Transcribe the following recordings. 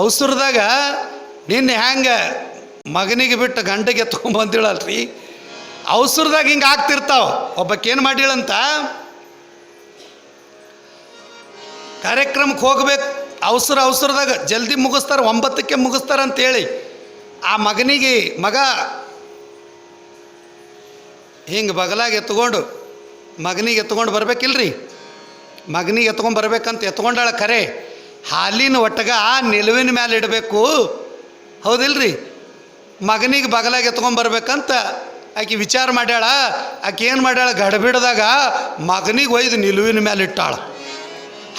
ಅವಸರದಾಗ ನಿನ್ನೆ ಹೆಂಗೆ ಮಗನಿಗೆ ಬಿಟ್ಟು ಗಂಟೆಗೆ ತೊಗೊಂಬಂದಿಳಲ್ರಿ? ಅವಸರದಾಗ ಹಿಂಗೆ ಆಗ್ತಿರ್ತಾವ. ಒಬ್ಬಕ್ಕೇನು ಮಾಡಿಳಂತ? ಕಾರ್ಯಕ್ರಮಕ್ಕೆ ಹೋಗ್ಬೇಕು. ಅವಸರ ಅವಸರದಾಗ ಜಲ್ದಿ ಮುಗಿಸ್ತಾರೆ, ಒಂಬತ್ತಕ್ಕೆ ಮುಗಿಸ್ತಾರೆ ಅಂತೇಳಿ. ಆ ಮಗನಿಗೆ ಮಗ ಹಿಂಗೆ ಬಗಲಾಗಿ ಎತ್ಕೊಂಡು ಮಗನಿಗೆ ಎತ್ಕೊಂಡು ಬರ್ಬೇಕಿಲ್ರಿ? ಮಗನಿಗೆ ಎತ್ಕೊಂಡು ಬರ್ಬೇಕಂತ ಎತ್ಕೊಂಡಾಳ ಖರೆ ಹಾಲಿನ ಒಟ್ಟಗ ನಿಲುವಿನ ಮೇಲೆ ಇಡಬೇಕು. ಹೌದಿಲ್ರಿ? ಮಗನಿಗೆ ಬಗಲಾಗ ಎತ್ಕೊಂಡು ಬರ್ಬೇಕಂತ ಆಕೆ ವಿಚಾರ ಮಾಡ್ಯಾಳ. ಆಕೆ ಏನು ಮಾಡ್ಯಾಳ? ಗಡಬಿಡ್ದಾಗ ಮಗನಿಗೆ ಒಯ್ದು ನಿಲುವಿನ ಮೇಲೆ ಇಟ್ಟಾಳ.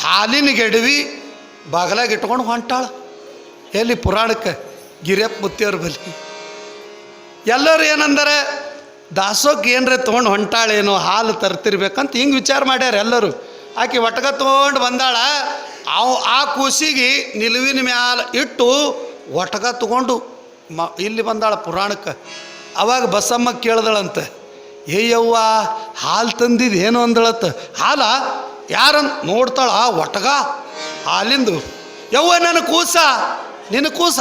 ಹಾಲಿನ ಗೆಡವಿ ಬಗಲಾಗ ಇಟ್ಕೊಂಡು ಹೊಂಟಾಳ. ಎಲ್ಲಿ ಪುರಾಣಕ್ಕೆ ಗಿರಿಯಪ್ಪ ಮುತ್ತಿಯವ್ರ ಬಲಿ ಎಲ್ಲರೂ ಏನಂದರೆ, ದಾಸೋಕ್ ಏನರ ತೊಗೊಂಡು ಹೊಂಟಾಳೇನೋ ಹಾಲು ತರ್ತಿರ್ಬೇಕಂತ ಹಿಂಗೆ ವಿಚಾರ ಮಾಡ್ಯಾರ ಎಲ್ಲರೂ. ಆಕೆ ಒಟ್ಗ ತೊಗೊಂಡು ಬಂದಾಳ. ಅವು ಆ ಕೂಸಿಗೆ ನಿಲುವಿನ ಮ್ಯಾಲೆ ಇಟ್ಟು ಒಟಗ ತಗೊಂಡು ಮ, ಇಲ್ಲಿ ಬಂದಾಳ ಪುರಾಣಕ್ಕೆ. ಅವಾಗ ಬಸಮ್ಮ ಕೇಳ್ದಳಂತೆ ಏಯ್ಯವ್ವ ಹಾಲು ತಂದಿದ್ದು ಏನು ಅಂದಳತ್ತ ಹಾಲ? ಯಾರಂತ ನೋಡ್ತಾಳ? ಒಟಗ? ಹಾಲಿಂದು ಯವ್ವ, ನನ್ನ ಕೂಸ? ನಿನ್ನ ಕೂಸ?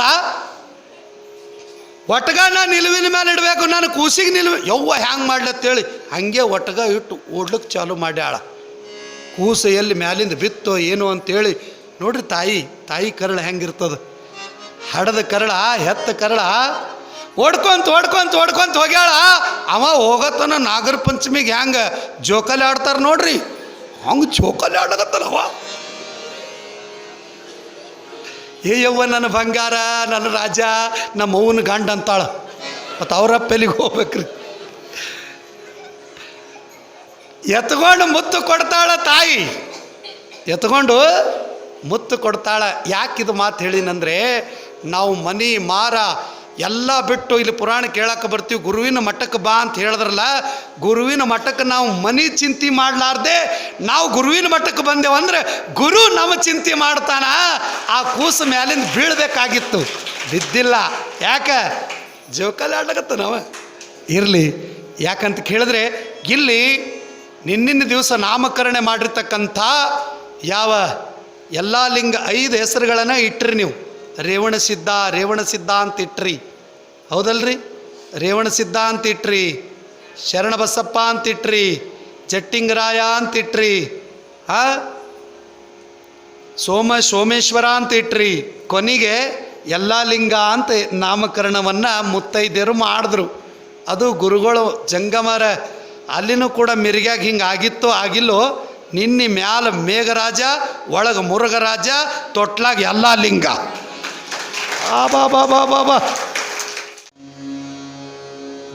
ಒಟ್ಗ ನಾ ನಿಲುವಿನ ಮೇಲೆ ಇಡಬೇಕು ನಾನು ಕೂಸಿಗೆ ನಿಲುವು. ಯವ್ವ, ಹ್ಯಾಂಗೆ ಮಾಡ್ಲತ್ತೇಳಿ? ಹಂಗೆ ಒಟಗ ಇಟ್ಟು ಓಡ್ಲಿಕ್ಕೆ ಚಾಲು ಮಾಡ್ಯಾಳ. ಕೂಸು ಎಲ್ಲಿ ಮ್ಯಾಲಿಂದ ಬಿತ್ತೋ ಏನು ಅಂತೇಳಿ. ನೋಡ್ರಿ ತಾಯಿ ತಾಯಿ ಕರಳ ಹೆಂಗಿರ್ತದ? ಹಡದ ಕರಳ, ಹೆತ್ತ ಕರಳ, ಓಡ್ಕೊಂತ ಓಡ್ಕೊಂತ ಓಡ್ಕೊಂತ ಹೋಗ್ಯಾಳ. ಅವ ಹೋಗತ್ತನ ನಾಗರ ಪಂಚಮಿಗೆ ಹೆಂಗೆ ಜೋಕಾಲಿ ಆಡ್ತಾರೆ ನೋಡ್ರಿ. ಹಂಗೆ ಜೋಕಾಲಿ ಆಡಕತ್ತಲ್ಲ ಅವ. ಏ ಯವ್ವ ನನ್ನ ಬಂಗಾರ, ನನ್ನ ರಾಜ, ನಮ್ಮ ಅವ್ವನ ಗಂಡ ಅಂತಾಳ. ಮತ್ತು ಅವ್ರ ಅಪ್ಪೆಲಿಗೆ ಹೋಗ್ಬೇಕ್ರಿ? ಎತ್ಕೊಂಡು ಮುತ್ತು ಕೊಡ್ತಾಳ ತಾಯಿ. ಎತ್ಕೊಂಡು ಮುತ್ತು ಕೊಡ್ತಾಳ. ಯಾಕಿದು ಮಾತು ಹೇಳಿನಂದ್ರೆ, ನಾವು ಮನಿ ಮಾರ ಎಲ್ಲ ಬಿಟ್ಟು ಇಲ್ಲಿ ಪುರಾಣ ಕೇಳಕ್ಕೆ ಬರ್ತೀವಿ, ಗುರುವಿನ ಮಠಕ್ಕೆ ಬಾ ಅಂತ ಹೇಳಿದ್ರಲ್ಲ, ಗುರುವಿನ ಮಠಕ್ಕೆ ನಾವು ಮನಿ ಚಿಂತೆ ಮಾಡಲಾರ್ದೆ, ನಾವು ಗುರುವಿನ ಮಠಕ್ಕೆ ಬಂದೇವಂದ್ರೆ ಗುರು ನಮ್ಮ ಚಿಂತೆ ಮಾಡ್ತಾನ. ಆ ಕೂಸು ಮ್ಯಾಲಿಂದ ಬೀಳಬೇಕಾಗಿತ್ತು. ಬಿದ್ದಿಲ್ಲ. ಯಾಕೆ? ಜೋಕಾಲಿ ಆಡ್ಲಕತ್ತ ನಾವು ಇರಲಿ. ಯಾಕಂತ ಕೇಳಿದ್ರೆ, ಇಲ್ಲಿ ನಿನ್ನಿನ ದಿವಸ ನಾಮಕರಣೆ ಮಾಡಿರ್ತಕ್ಕಂಥ ಯಾವ ಎಲ್ಲ ಲಿಂಗ ಐದು ಹೆಸರುಗಳನ್ನು ಇಟ್ರಿ ನೀವು. ರೇವಣ ಸಿದ್ಧ ರೇವಣ ಸಿದ್ಧ ಅಂತ ಇಟ್ರಿ. ಹೌದಲ್ರಿ? ರೇವಣ ಸಿದ್ಧ ಅಂತ ಇಟ್ರಿ. ಶರಣಬಸಪ್ಪ ಅಂತ ಇಟ್ರಿ. ಜಟ್ಟಿಂಗರಾಯ ಅಂತ ಇಟ್ರಿ. ಆ? ಸೋಮ, ಸೋಮೇಶ್ವರ ಅಂತ ಇಟ್ರಿ. ಕೊನೆಗೆ ಎಲ್ಲ ಲಿಂಗ ಅಂತ ನಾಮಕರಣವನ್ನು ಮುತ್ತೈದ್ಯರು ಮಾಡಿದ್ರು. ಅದು ಗುರುಗಳು, ಜಂಗಮರ ಅಲ್ಲಿನೂ ಕೂಡ ಮಿರ್ಗ್ಯಾಗ ಹಿಂಗೆ ಆಗಿತ್ತೋ ಆಗಿಲ್ಲೋ, ನಿನ್ನೆ ಮ್ಯಾಲ ಮೇಘರಾಜ, ಒಳಗೆ ಮುರುಘರಾಜ, ತೊಟ್ಲಾಗ ಎಲ್ಲ ಲಿಂಗ. ಆ, ಬಾ ಬಾ ಬಾ ಬಾ ಬಾ.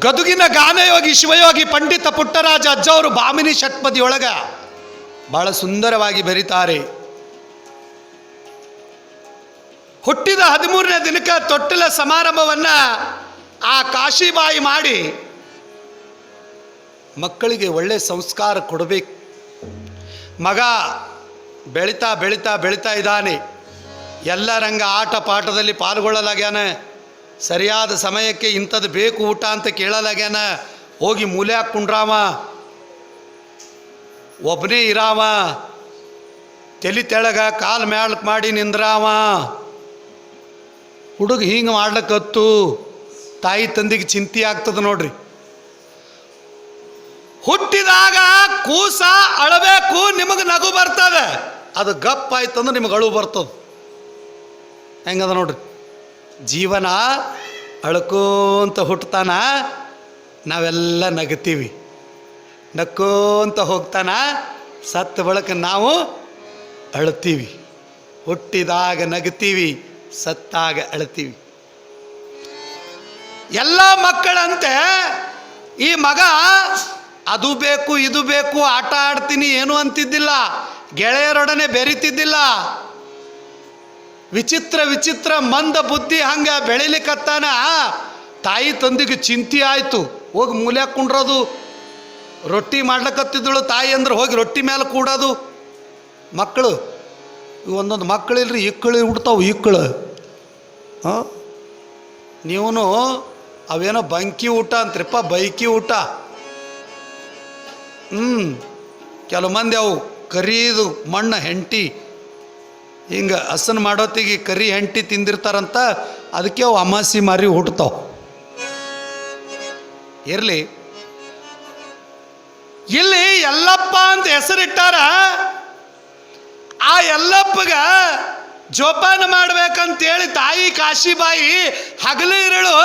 ಗದುಗಿನ ಗಾನಯೋಗಿ, ಶಿವಯೋಗಿ, ಪಂಡಿತ ಪುಟ್ಟರಾಜ ಅಜ್ಜವರು ಬಾಮಿನಿ ಷಟ್ಪದಿಯೊಳಗ ಬಹಳ ಸುಂದರವಾಗಿ ಬರೀತಾರೆ. ಹುಟ್ಟಿದ ಹದಿಮೂರನೇ ದಿನಕ್ಕೆ ತೊಟ್ಟಿಲ ಸಮಾರಂಭವನ್ನ ಆ ಕಾಶಿಬಾಯಿ ಮಾಡಿ ಮಕ್ಕಳಿಗೆ ಒಳ್ಳೆ ಸಂಸ್ಕಾರ ಕೊಡಬೇಕು. ಮಗ ಬೆಳೀತಾ ಬೆಳೀತಾ ಬೆಳೀತಾ ಇದ್ದಾನೆ. ಎಲ್ಲ ರಂಗ ಆಟ ಪಾಠದಲ್ಲಿ ಪಾಲ್ಗೊಳ್ಳಲಾಗ್ಯಾನ. ಸರಿಯಾದ ಸಮಯಕ್ಕೆ ಇಂಥದ್ದು ಬೇಕು ಊಟ ಅಂತ ಕೇಳಲಾಗ್ಯಾನ. ಹೋಗಿ ಮೂಲೆ ಹಾಕ್ಕೊಂಡ್ರಾಮ ಒಬ್ಬನೇ ಇರಾವ ತಲೆ ತೆಳಗ ಕಾಲು ಮ್ಯಾಳಕ್ ಮಾಡಿ ನಿಂದ್ರಾವ ಹುಡುಗ ಹಿಂಗೆ ಮಾಡ್ಲಕ್ಕತ್ತು ತಾಯಿ ತಂದಿಗೆ ಚಿಂತೆ ಆಗ್ತದೆ ನೋಡ್ರಿ. ಹುಟ್ಟಿದಾಗ ಕೂಸ ಅಳಬೇಕು, ನಿಮಗೆ ನಗು ಬರ್ತದೆ. ಅದು ಗಪ್ಪ ಆಯ್ತು ಅಂದ್ರೆ ನಿಮಗೆ ಅಳು ಬರ್ತದೆ. ಹೆಂಗದ ನೋಡ್ರಿ? ಜೀವನ ಅಳ್ಕೋಂತ ಹುಟ್ಟತಾನ ನಾವೆಲ್ಲ ನಗತೀವಿ. ನಕ್ಕೋಂತ ಹೋಗ್ತಾನ ಸತ್ತ ಬಳಕ ನಾವು ಅಳ್ತೀವಿ ಹುಟ್ಟಿದಾಗ ನಗತೀವಿ, ಸತ್ತಾಗ ಅಳ್ತೀವಿ ಎಲ್ಲ ಮಕ್ಕಳಂತೆ, ಈ ಮಗ ಅದು ಬೇಕು, ಇದು ಬೇಕು, ಆಟ ಆಡ್ತೀನಿ ಏನು ಅಂತಿದ್ದಿಲ್ಲ. ಗೆಳೆಯರೊಡನೆ ಬೆರಿತಿದ್ದಿಲ್ಲ. ವಿಚಿತ್ರ ವಿಚಿತ್ರ ಮಂದ ಬುದ್ಧಿ ಹಂಗ ಬೆಳಿಲಿಕ್ಕತ್ತಾನ ತಾಯಿ ತಂದಿಗೆ ಚಿಂತೆ ಆಯಿತು. ಹೋಗಿ ಮೂಲೆ ಕುಂಡ್ರೋದು. ರೊಟ್ಟಿ ಮಾಡ್ಲಕತ್ತಿದ್ದಳು ತಾಯಿ ಅಂದ್ರೆ ಹೋಗಿ ರೊಟ್ಟಿ ಮೇಲೆ ಕೂಡೋದು. ಮಕ್ಕಳು, ಒಂದೊಂದು ಒಂದೊಂದು ಮಕ್ಕಳಿಲ್ರಿ ಇಕ್ಕಳು ಹುಡ್ತಾವು ಇಕ್ಕಳು ಹಾಂ? ನೀವೂ ಅವೇನೋ ಬಂಕಿ ಊಟ ಅಂತ್ರಿಪ್ಪ, ಬೈಕಿ ಊಟ. ಹ್ಞೂ ಕೆಲವು ಮಂದಿ ಅವು ಕರೀದು ಮಣ್ಣು ಹೆಂಟಿ. ಹಿಂಗೆ ಹಸನ್ ಮಾಡೋತ್ತಿಗೆ ಕರಿ ಹೆಂಟಿ ತಿಂದಿರ್ತಾರಂತ, ಅದಕ್ಕೆ ಅವು ಅಮಾಸಿ ಮಾರಿ ಹುಟ್ಟತಾವ ಇರಲಿ. ಇಲ್ಲಿ ಎಲ್ಲಪ್ಪ ಅಂತ ಹೆಸರಿಟ್ಟಾರ. ಆ ಎಲ್ಲಪ್ಪಗ ಜೋಪಾನ ಮಾಡ್ಬೇಕಂತೇಳಿ ತಾಯಿ ಕಾಶಿಬಾಯಿ ಹಗಲು ಇರಳು.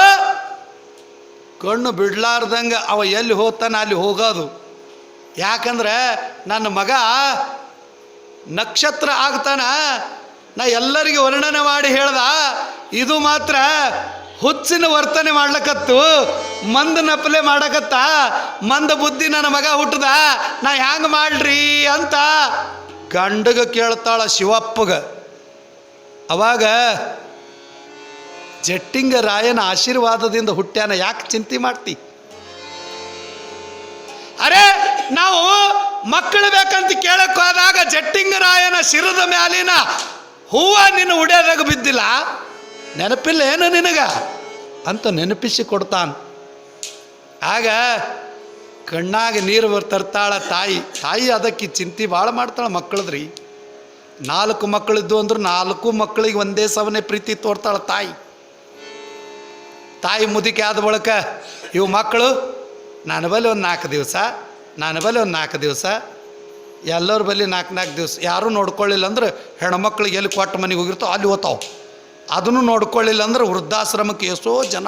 ಕಣ್ಣು ಬಿಡ್ಲಾರ್ದಂಗೆ ಅವ ಎಲ್ಲಿ ಹೋಗ್ತಾನೆ ಅಲ್ಲಿ ಹೋಗೋದು. ಯಾಕಂದ್ರೆ ನನ್ನ ಮಗ ನಕ್ಷತ್ರ ಆಗ್ತಾನ, ನಾ ಎಲ್ಲರಿಗೆ ವರ್ಣನೆ ಮಾಡಿ ಹೇಳ್ದ, ಇದು ಮಾತ್ರ ಹುಚ್ಚಿನ ವರ್ತನೆ ಮಾಡ್ಲಕತ್ತು, ಮಂದ ನಪಲೆ ಮಾಡಕತ್ತ, ಮಂದ ಬುದ್ಧಿ ನನ್ನ ಮಗ ಹುಟ್ಟದ, ನಾ ಹ್ಯಾಂಗ ಮಾಡ್ರಿ ಅಂತ ಗಂಡಗ ಕೇಳ್ತಾಳ ಶಿವಪ್ಪಗ. ಅವಾಗ ಜಟ್ಟಿಂಗ ರಾಯನ ಆಶೀರ್ವಾದದಿಂದ ಹುಟ್ಟ್ಯಾನ, ಯಾಕೆ ಚಿಂತೆ ಮಾಡ್ತಿ? ಅರೆ ನಾವು ಮಕ್ಕಳು ಬೇಕಂತ ಕೇಳಕ್ ಹೋದಾಗ ಜಟ್ಟಿಂಗರಾಯನ ಶಿರದ ಮ್ಯಾಲಿನ ಹೂವ ನಿನ್ನ ಉಡಿಯೋದಾಗ ಬಿದ್ದಿಲ್ಲ? ನೆನಪಿಲ್ಲ ಏನು ನಿನಗ? ಅಂತ ನೆನಪಿಸಿ ಕೊಡ್ತಾನ. ಆಗ ಕಣ್ಣಾಗ ನೀರು ತರ್ತಾಳ ತಾಯಿ. ತಾಯಿ ಅದಕ್ಕೆ ಚಿಂತೆ ಭಾಳ ಮಾಡ್ತಾಳ ಮಕ್ಕಳದ್ರಿ. ನಾಲ್ಕು ಮಕ್ಕಳಿದ್ದು ಅಂದ್ರೆ ನಾಲ್ಕು ಮಕ್ಕಳಿಗೆ ಒಂದೇ ಸವನೆ ಪ್ರೀತಿ ತೋರ್ತಾಳ ತಾಯಿ. ತಾಯಿ ಮುದುಕಿ ಆದ ಬಳಿಕ, ಇವು ಮಕ್ಕಳು ನಾನು ಬಳಿ ಒಂದು ನಾಲ್ಕು ದಿವಸ ನನ್ನ ಬಲ್ಲಿ ಒಂದು ನಾಲ್ಕು ದಿವಸ. ಎಲ್ಲರ ಬಲ್ಲಿ ನಾಲ್ಕು ನಾಲ್ಕು ದಿವಸ. ಯಾರೂ ನೋಡ್ಕೊಳ್ಳಿಲ್ಲ ಅಂದ್ರೆ ಹೆಣ್ಮಕ್ಳಿಗೆ ಎಲ್ಲಿ ಕೊಟ್ಟು ಮನೆಗೆ ಹೋಗಿರ್ತೋ ಅಲ್ಲಿ ಓದ್ತಾವ ಅದನ್ನು ನೋಡ್ಕೊಳ್ಳಿಲ್ಲ ಅಂದ್ರೆ ವೃದ್ಧಾಶ್ರಮಕ್ಕೆ ಎಷ್ಟೋ ಜನ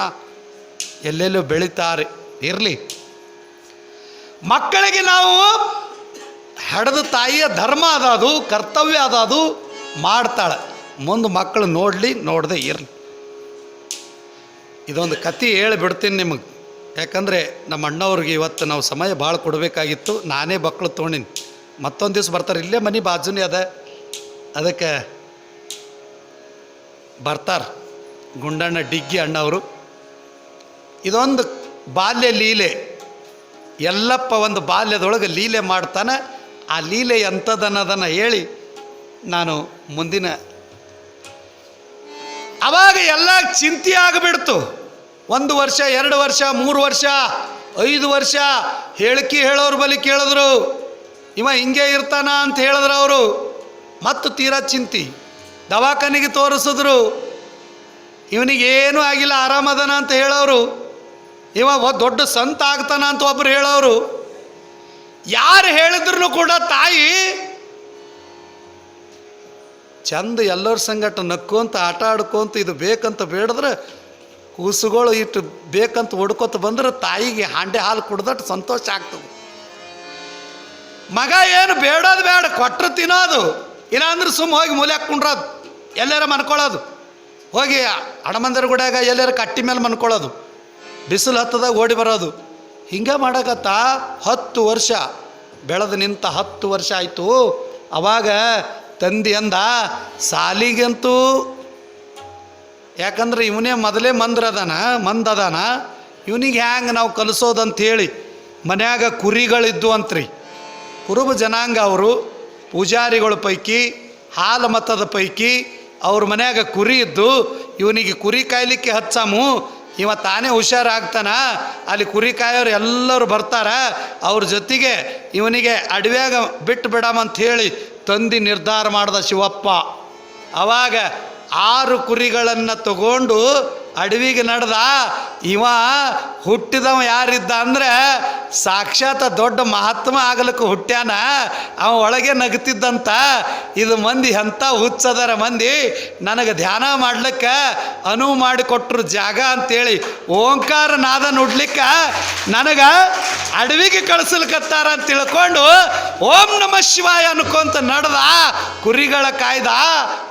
ಎಲ್ಲೆಲ್ಲೋ ಬೆಳೀತಾರೆ. ಇರಲಿ. ಮಕ್ಕಳಿಗೆ ನಾವು ಹಡೆದ ತಾಯಿಯ ಧರ್ಮ ಅದದು, ಕರ್ತವ್ಯ ಅದದು ಮಾಡ್ತಾಳೆ. ಮುಂದೆ ಮಕ್ಕಳು ನೋಡಲಿ, ನೋಡದೆ ಇರಲಿ. ಇದೊಂದು ಕತೆ ಹೇಳಿಬಿಡ್ತೀನಿ ನಿಮಗೆ. ಯಾಕಂದರೆ ನಮ್ಮ ಅಣ್ಣವ್ರಿಗೆ ಇವತ್ತು ನಾವು ಸಮಯ ಭಾಳ ಕೊಡಬೇಕಾಗಿತ್ತು. ನಾನೇ ಮಕ್ಕಳು ತೊಗೊಂಡಿನಿ. ಮತ್ತೊಂದು ದಿವ್ಸ ಬರ್ತಾರೆ. ಇಲ್ಲೇ ಮನೆ ಬಾಜುನೇ ಅದ. ಅದಕ್ಕೆ ಬರ್ತಾರೆ ಗುಂಡಣ್ಣ ಡಿಗ್ಗಿ ಅಣ್ಣವರು. ಇದೊಂದು ಬಾಲ್ಯ ಲೀಲೆ. ಎಲ್ಲಪ್ಪ ಒಂದು ಬಾಲ್ಯದೊಳಗೆ ಲೀಲೆ ಮಾಡ್ತಾನೆ. ಆ ಲೀಲೆ ಎಂಥದನ್ನೋದನ್ನು ಹೇಳಿ ನಾನು ಮುಂದಿನ ಅವಾಗ ಎಲ್ಲ ಚಿಂತೆ ಆಗಿಬಿಡ್ತು. ಒಂದು ವರ್ಷ, ಎರಡು ವರ್ಷ, ಮೂರು ವರ್ಷ, ಐದು ವರ್ಷ, ಹೇಳಿಕೆ ಹೇಳೋರು ಬಲಿ ಕೇಳಿದ್ರು. ಇವ ಹಿಂಗೆ ಇರ್ತಾನ ಅಂತ ಹೇಳಿದ್ರು ಅವರು. ಮತ್ತು ತೀರಾ ಚಿಂತಿ. ದವಾಖಾನೆಗೆ ತೋರಿಸಿದ್ರು. ಏನೂ ಆಗಿಲ್ಲ, ಆರಾಮದನ ಅಂತ ಹೇಳೋರು. ಇವ ದೊಡ್ಡ ಸಂತ ಆಗ್ತಾನ ಅಂತ ಒಬ್ರು ಹೇಳೋರು. ಯಾರು ಹೇಳಿದ್ರು ಕೂಡ ತಾಯಿ ಚಂದ ಎಲ್ಲರ ಸಂಗಟ ನಕ್ಕೊಂತ ಆಟ ಆಡ್ಕೊಂತ ಇದು ಬೇಕಂತ ಬೇಡಿದ್ರೆ ಕೂಸುಗಳು ಇಟ್ಟು ಬೇಕಂತ ಹೊಡ್ಕೊತ ಬಂದ್ರೆ ತಾಯಿಗೆ ಹಾಂಡೆ ಹಾಲು ಕುಡ್ದಟ್ಟು ಸಂತೋಷ ಆಗ್ತದೆ. ಮಗ ಏನು ಬೇಡೋದು ಬೇಡ ಕೊಟ್ಟರು ತಿನ್ನೋದು. ಇಲ್ಲಾಂದ್ರೆ ಸುಮ್ಮ ಹೋಗಿ ಮೂಲೆ ಹಾಕ್ಕೊಂಡ್ರದು ಎಲ್ಲಾರ ಮನ್ಕೊಳ್ಳೋದು. ಹೋಗಿ ಹಣಮಂದಿರ ಗುಡ್ಯಾಗ ಎಲ್ಲಾರ ಕಟ್ಟಿ ಮೇಲೆ ಮನ್ಕೊಳ್ಳೋದು. ಬಿಸಿಲು ಹತ್ತದಾಗ ಓಡಿ ಬರೋದು. ಹಿಂಗೆ ಮಾಡಕತ್ತ ಹತ್ತು ವರ್ಷ. ಬೆಳೆದು ನಿಂತ ಹತ್ತು ವರ್ಷ ಆಯಿತು. ಅವಾಗ ತಂದಿ ಅಂದ, ಸಾಲಿಗಂತೂ ಯಾಕಂದ್ರೆ ಇವನೇ ಮೊದಲೇ ಮಂದ್ರದಾನ ಅದಾನ, ಮಂದ ಅದಾನ. ಇವನಿಗೆ ಹ್ಯಾಂಗೆ ನಾವು ಕಲಿಸೋದಂಥೇಳಿ ಮನ್ಯಾಗ ಕುರಿಗಳಿದ್ದು ಅಂತ್ರಿ. ಕುರುಬ ಜನಾಂಗ ಅವರು, ಪೂಜಾರಿಗಳ ಪೈಕಿ, ಹಾಲು ಮತದ ಪೈಕಿ, ಅವ್ರ ಮನ್ಯಾಗ ಕುರಿ ಇದ್ದು, ಇವನಿಗೆ ಕುರಿ ಕಾಯ್ಲಿಕ್ಕೆ ಹಚ್ಚಾಮು, ಇವ ತಾನೇ ಹುಷಾರಾಗ್ತಾನ, ಅಲ್ಲಿ ಕುರಿ ಕಾಯೋರು ಎಲ್ಲರೂ ಬರ್ತಾರ, ಅವ್ರ ಜೊತೆಗೆ ಇವನಿಗೆ ಅಡವ್ಯಾಗ ಬಿಟ್ಟು ಬಿಡಮಂತ ಹೇಳಿ ತಂದು ನಿರ್ಧಾರ ಮಾಡ್ದ ಶಿವಪ್ಪ. ಅವಾಗ ಆರು ಕುರಿಗಳನ್ನು ತಗೊಂಡು ಅಡವಿಗೆ ನಡೆದ, ಇವ ಹುಟ್ಟಿದವ ಯಾರಿದ್ದ ಅಂದ್ರೆ ಸಾಕ್ಷಾತ್ ದೊಡ್ಡ ಮಹಾತ್ಮ ಆಗಲಿಕ್ಕೆ ಹುಟ್ಟ್ಯಾನ. ಅವ ಒಳಗೆ ನಗ್ತಿದ್ದಂತ, ಇದು ಮಂದಿ ಎಂಥ ಹುಚ್ಚದರ ಮಂದಿ, ನನಗೆ ಧ್ಯಾನ ಮಾಡ್ಲಿಕ್ಕೆ ಅನುವು ಮಾಡಿಕೊಟ್ರು ಜಾಗ ಅಂತೇಳಿ ಓಂಕಾರ ನಾದ ನುಡ್ಲಿಕ್ಕೆ ನನಗೆ ಅಡವಿಗೆ ಕಳಿಸ್ಲಿಕ್ಕತ್ತಾರ ಅಂತ ತಿಳ್ಕೊಂಡು ಓಂ ನಮ ಶಿವಾಯ ಅನ್ಕೊಂತ ನಡೆದ, ಕುರಿಗಳ ಕಾಯ್ದ,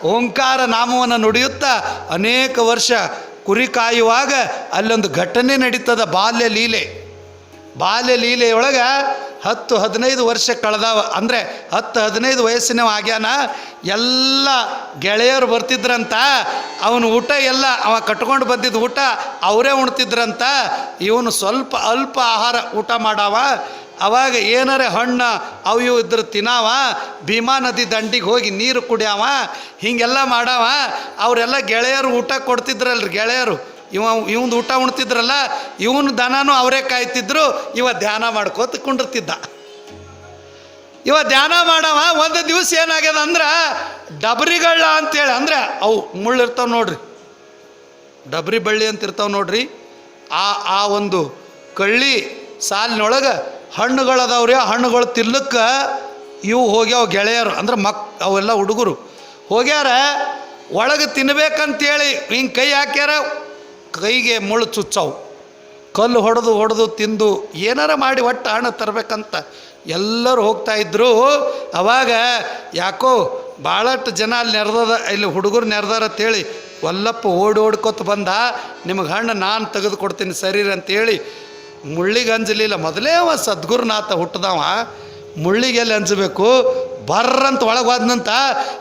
ಓಂಕಾರ ನಾಮವನ್ನು ನುಡಿಯುತ್ತಾ ಅನೇಕ ವರ್ಷ ಕುರಿ ಕಾಯುವಾಗ ಅಲ್ಲೊಂದು ಘಟನೆ ನಡೀತದ ಬಾಲ್ಯ ಲೀಲೆ. ಬಾಲ್ಯ ಲೀಲೆಯೊಳಗೆ ಹತ್ತು ಹದಿನೈದು ವರ್ಷ ಕಳೆದಾವ. ಅಂದರೆ ಹತ್ತು ಹದಿನೈದು ವಯಸ್ಸಿನವ ಆಗ್ಯಾನ, ಎಲ್ಲ ಗೆಳೆಯರು ಬರ್ತಿದ್ರಂತ, ಅವನು ಊಟ ಎಲ್ಲ ಅವ ಕಟ್ಕೊಂಡು ಬಂದಿದ್ದ ಊಟ ಅವರೇ ಉಣ್ತಿದ್ರಂತ, ಇವನು ಸ್ವಲ್ಪ ಅಲ್ಪ ಆಹಾರ ಊಟ ಮಾಡಾವ. ಅವಾಗ ಏನಾರೆ ಹಣ್ಣು ಅವು ಇವು ಇದ್ರೆ ತಿನ್ನಾವ ಭೀಮಾ ನದಿ ದಂಡಿಗೆ ಹೋಗಿ ನೀರು ಕುಡಿಯಾವ, ಹೀಗೆಲ್ಲ ಮಾಡಾವ. ಅವರೆಲ್ಲ ಗೆಳೆಯರು ಊಟ ಕೊಡ್ತಿದ್ರಲ್ರಿ ಗೆಳೆಯರು. ಇವ ಇವಂದು ಊಟ ಉಣ್ತಿದ್ರಲ್ಲ, ಇವನು ದನನೂ ಅವರೇ ಕಾಯ್ತಿದ್ರು, ಇವ ಧ್ಯಾನ ಮಾಡ್ಕೋತ ಕುಂಡಿರ್ತಿದ್ದ. ಇವ ಧ್ಯಾನ ಮಾಡವ, ಒಂದು ದಿವಸ ಏನಾಗ್ಯದ ಅಂದ್ರೆ ಡಬರಿಗಳ ಅಂತೇಳಿ, ಅಂದ್ರೆ ಅವು ಮುಳ್ಳು ಇರ್ತಾವ ನೋಡ್ರಿ. ಡಬ್ರಿ ಬಳ್ಳಿ ಅಂತ ಇರ್ತಾವ ನೋಡ್ರಿ. ಆ ಆ ಒಂದು ಕಳ್ಳಿ ಸಾಲಿನೊಳಗೆ ಹಣ್ಣುಗಳದಾವ್ರಿ, ಆ ಹಣ್ಣುಗಳು ತಿನ್ಲಕ್ಕೆ ಇವು ಹೋಗ್ಯಾವ ಗೆಳೆಯರು, ಅಂದ್ರೆ ಮಕ್, ಅವೆಲ್ಲ ಹುಡುಗರು. ಹೋಗ್ಯಾರ, ಒಳಗೆ ತಿನ್ಬೇಕಂತೇಳಿ ಹಿಂಗೆ ಕೈ ಹಾಕ್ಯಾರ ಕೈಗೆ ಮುಳ್ಳು ಚುಚ್ಚವು. ಕಲ್ಲು ಹೊಡೆದು ಹೊಡೆದು ತಿಂದು ಏನಾರ ಮಾಡಿ ಒಟ್ಟು ಹಣ ತರಬೇಕಂತ ಎಲ್ಲರೂ ಹೋಗ್ತಾ ಇದ್ರು. ಅವಾಗ ಯಾಕೋ ಭಾಳಷ್ಟು ಜನ ಅಲ್ಲಿ ನೆರೆದದ, ಇಲ್ಲಿ ಹುಡುಗರು ನೆರೆದಾರ ಅಂತೇಳಿ ಒಲ್ಲಪ್ಪ, ಓಡಿ ಓಡ್ಕೊತ ಬಂದ. ನಿಮಗೆ ಹಣ್ಣು ನಾನು ತೆಗೆದು ಕೊಡ್ತೀನಿ, ಸರಿ ಅಂತೇಳಿ ಮುಳ್ಳಿಗೆ ಅಂಜಲಿಲ್ಲ. ಮೊದಲೇ ಅವ ಸದ್ಗುರುನಾಥ ಹುಟ್ಟಿದವ. ಮುಳ್ಳಿಗೆ ಎಲ್ಲಿ ಅಂಜಬೇಕು? ಬರ್ರಂತ ಒಳಗೆ ಹೋದ್ನಂತ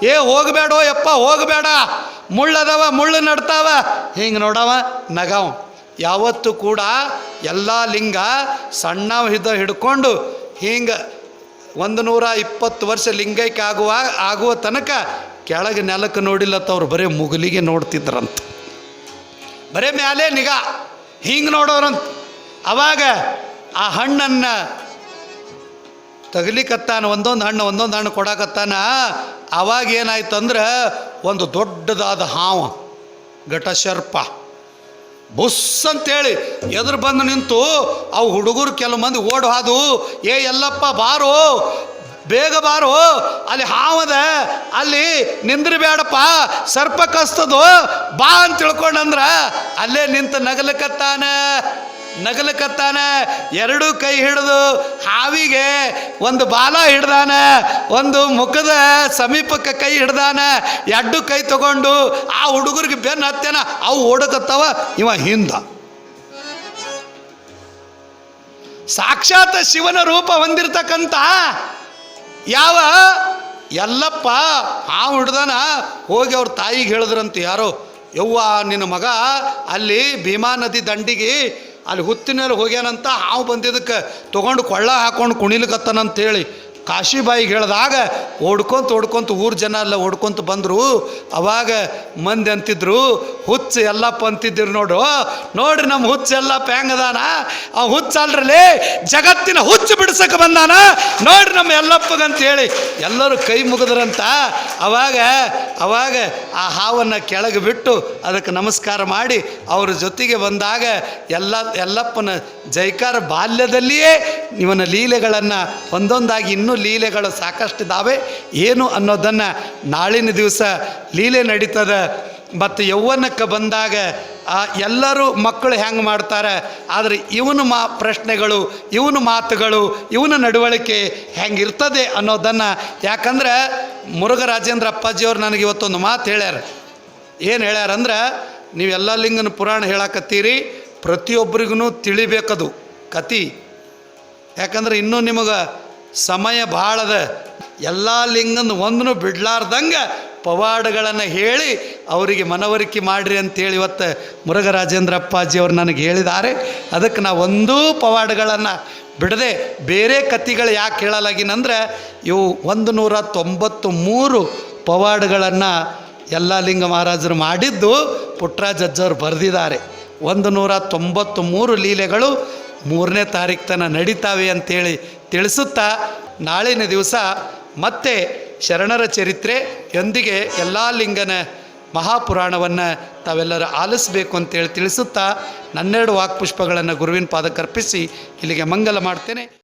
ಏ, ಹೋಗಬೇಡೋ ಯಪ್ಪ, ಹೋಗಬೇಡ. ಮುಳ್ಳದವ, ಮುಳ್ಳು ನಡ್ತಾವ. ಹಿಂಗೆ ನೋಡವ ನಗವ. ಯಾವತ್ತು ಕೂಡ ಎಲ್ಲ ಲಿಂಗ ಸಣ್ಣವ ಹಿದ ಹಿಡ್ಕೊಂಡು ಹಿಂಗೆ ಒಂದು ನೂರ ಇಪ್ಪತ್ತು ವರ್ಷ ಲಿಂಗೈಕ್ಯ ಆಗುವ ಆಗುವ ತನಕ ಕೆಳಗೆ ನೆಲಕ್ಕೆ ನೋಡಿಲ್ಲತ್ತವ್ರು, ಬರೀ ಮುಗುಲಿಗೆ ನೋಡ್ತಿದ್ರಂತ. ಬರೀ ಮ್ಯಾಲೆ ನಿಗಾ. ಹಿಂಗೆ ನೋಡೋರಂತ. ಅವಾಗ ಆ ಹಣ್ಣನ್ನು ತಗಲಿಕತ್ತಾನ, ಒಂದೊಂದು ಹಣ್ಣು ಒಂದೊಂದು ಹಣ್ಣು ಕೊಡಕತ್ತಾನ, ಅವಾಗ ಏನಾಯ್ತು ಅಂದ್ರೆ ಒಂದು ದೊಡ್ಡದಾದ ಹಾವ, ಘಟಶರ್ಪ ಬುಸ್ ಅಂತೇಳಿ ಎದುರು ಬಂದು ನಿಂತು ಅವು ಹುಡುಗರು ಕೆಲವು ಮಂದಿ ಓಡ್ ಏ ಎಲ್ಲಪ್ಪ ಬಾರೋ, ಬೇಗ ಬಾರೋ, ಅಲ್ಲಿ ಹಾವದ ಅಲ್ಲಿ ನಿಂದ್ರಬೇಡಪ್ಪ ಸರ್ಪ ಕಸ್ತದು, ಬಾ ಅಂತ ತಿಳ್ಕೊಂಡಂದ್ರ ಅಲ್ಲೇ ನಿಂತು ನಗಲಕತ್ತಾನ. ನಗಲಕತ್ತಾನ ಎರಡು ಕೈ ಹಿಡಿದು ಹಾವಿಗೆ ಒಂದು ಬಾಲ ಹಿಡ್ದಾನ, ಒಂದು ಮುಖದ ಸಮೀಪಕ್ಕೆ ಕೈ ಹಿಡ್ದಾನ ಎರಡು ಕೈ ತಗೊಂಡು ಆ ಹುಡುಗರಿಗೆ ಬೆನ್ನು ಹತ್ತೇನ, ಅವು ಓಡಕತ್ತವ, ಇವ ಹಿಂದ. ಸಾಕ್ಷಾತ್ ಶಿವನ ರೂಪ ಹೊಂದಿರತಕ್ಕಂಥ ಯಾವ? ಎಲ್ಲಪ್ಪ ಆ ಹಿಡ್ದಾನ, ಹೋಗಿ ಅವ್ರ ತಾಯಿಗೆ ಹೇಳಿದ್ರಂತ, ಯಾರೋ, ಯವ್ವ ನಿನ್ನ ಮಗ, ಅಲ್ಲಿ ಭೀಮಾ ನದಿ ದಂಡಿಗೆ ಅಲ್ಲಿ ಹುತ್ತಿನಲ್ಲಿ ಹೋಗ್ಯಾನಂತ ಹಾವು ಬಂದಿದ್ದಕ್ಕೆ ತೊಗೊಂಡು ಕೊಳ್ಳ ಹಾಕೊಂಡು ಕುಣಿಲಿಕತ್ತನಂತೇಳಿ ಕಾಶಿಬಾಯಿಗೆ ಹೇಳಿದಾಗ ಓಡ್ಕೊಂತ ಓಡ್ಕೊಂತ ಊರು ಜನ ಎಲ್ಲ ಓಡ್ಕೊಂತ ಬಂದರು. ಅವಾಗ ಮಂದಿ ಅಂತಿದ್ರು, ಹುಚ್ಚ ಎಲ್ಲಪ್ಪ ಅಂತಿದ್ರು ನೋಡು. ನೋಡ್ರಿ ನಮ್ಮ ಹುಚ್ಚ ಎಲ್ಲಪ್ಪ ಹೆಂಗದಾನ ಆ ಹುಚ್ಚ ಅಲ್ರಲ್ಲಿ ಜಗತ್ತಿನ ಹುಚ್ಚು ಬಿಡ್ಸಕ್ಕೆ ಬಂದಾನ? ನೋಡ್ರಿ ನಮ್ಮ ಎಲ್ಲಪ್ಪಗಂತ ಹೇಳಿ ಎಲ್ಲರೂ ಕೈ ಮುಗಿದ್ರಂತ. ಅವಾಗ ಅವಾಗ ಆ ಹಾವನ್ನು ಕೆಳಗೆ ಬಿಟ್ಟು ಅದಕ್ಕೆ ನಮಸ್ಕಾರ ಮಾಡಿ ಅವ್ರ ಜೊತೆಗೆ ಬಂದಾಗ ಎಲ್ಲ ಎಲ್ಲಪ್ಪನ ಜೈಕಾರ ಬಾಲ್ಯದಲ್ಲಿಯೇ ಇವನ ಲೀಲೆಗಳನ್ನು ಒಂದೊಂದಾಗಿ ಇನ್ನೂ ಲೀಲೆಗಳು ಸಾಕಷ್ಟಿದ್ದಾವೆ ಏನು ಅನ್ನೋದನ್ನು ನಾಳಿನ ದಿವಸ ಲೀಲೆ ನಡೀತದೆ. ಮತ್ತು ಯೌವನಕ್ಕೆ ಬಂದಾಗ ಎಲ್ಲರೂ ಮಕ್ಕಳು ಹೆಂಗೆ ಮಾಡ್ತಾರೆ? ಆದರೆ ಇವನ ಮಾ, ಪ್ರಶ್ನೆಗಳು, ಇವನ ಮಾತುಗಳು, ಇವನ ನಡವಳಿಕೆ ಹೆಂಗಿರ್ತದೆ ಅನ್ನೋದನ್ನು. ಯಾಕಂದ್ರೆ, ಮುರುಘರಾಜೇಂದ್ರ ಅಪ್ಪಾಜಿಯವ್ರು ನನಗೆ ಇವತ್ತೊಂದು ಮಾತು ಹೇಳ್ಯಾರ. ಏನು ಹೇಳ್ಯಾರಂದ್ರೆ ನೀವೆಲ್ಲ ಲಿಂಗನ ಪುರಾಣ ಹೇಳಕತ್ತೀರಿ. ಪ್ರತಿಯೊಬ್ಬರಿಗೂ ತಿಳಿಬೇಕದು ಕತಿ. ಯಾಕಂದ್ರೆ ಇನ್ನೂ ನಿಮಗೆ ಸಮಯ ಭಾಳದ ಎಲ್ಲ ಲಿಂಗನ ಒಂದನ್ನು ಬಿಡ್ಲಾರ್ದಂಗೆ ಪವಾಡಗಳನ್ನು ಹೇಳಿ ಅವರಿಗೆ ಮನವರಿಕೆ ಮಾಡಿರಿ ಅಂತೇಳಿ ಇವತ್ತು ಮುರುಘರಾಜೇಂದ್ರ ಅಪ್ಪಾಜಿ ಅವರು ನನಗೆ ಹೇಳಿದ್ದಾರೆ. ಅದಕ್ಕೆ ನಾ ಒಂದೂ ಪವಾಡಗಳನ್ನು ಬಿಡದೆ ಬೇರೆ ಕತಿಗಳು ಯಾಕೆ ಹೇಳಲಾಗಿನಂದ್ರೆ ಇವು ಒಂದು ನೂರ ತೊಂಬತ್ತು ಮೂರು ಪವಾಡಗಳನ್ನು ಎಲ್ಲ ಲಿಂಗ ಮಹಾರಾಜರು ಮಾಡಿದ್ದು ಪುಟ್ಟರಾಜ ಅಜ್ಜವ್ರು ಬರೆದಿದ್ದಾರೆ. ಒಂದು ನೂರ ತೊಂಬತ್ತು ಮೂರು ಲೀಲೆಗಳು ಮೂರನೇ ತಾರೀಕು ತನಕ ನಡೀತಾವೆ ಅಂತೇಳಿ ತಿಳಿಸುತ್ತಾ ನಾಳಿನ ದಿವಸ ಮತ್ತೆ ಶರಣರ ಚರಿತ್ರೆ ಎಂದಿಗೆ ಎಲ್ಲ ಲಿಂಗನ ಮಹಾಪುರಾಣವನ್ನು ತಾವೆಲ್ಲರೂ ಆಲಿಸಬೇಕು ಅಂತೇಳಿ ತಿಳಿಸುತ್ತಾ ನನ್ನೆರಡು ವಾಕ್ಪುಷ್ಪಗಳನ್ನು ಗುರುವಿನ ಪಾದಕ್ಕರ್ಪಿಸಿ ಇಲ್ಲಿಗೆ ಮಂಗಲ ಮಾಡ್ತೇನೆ.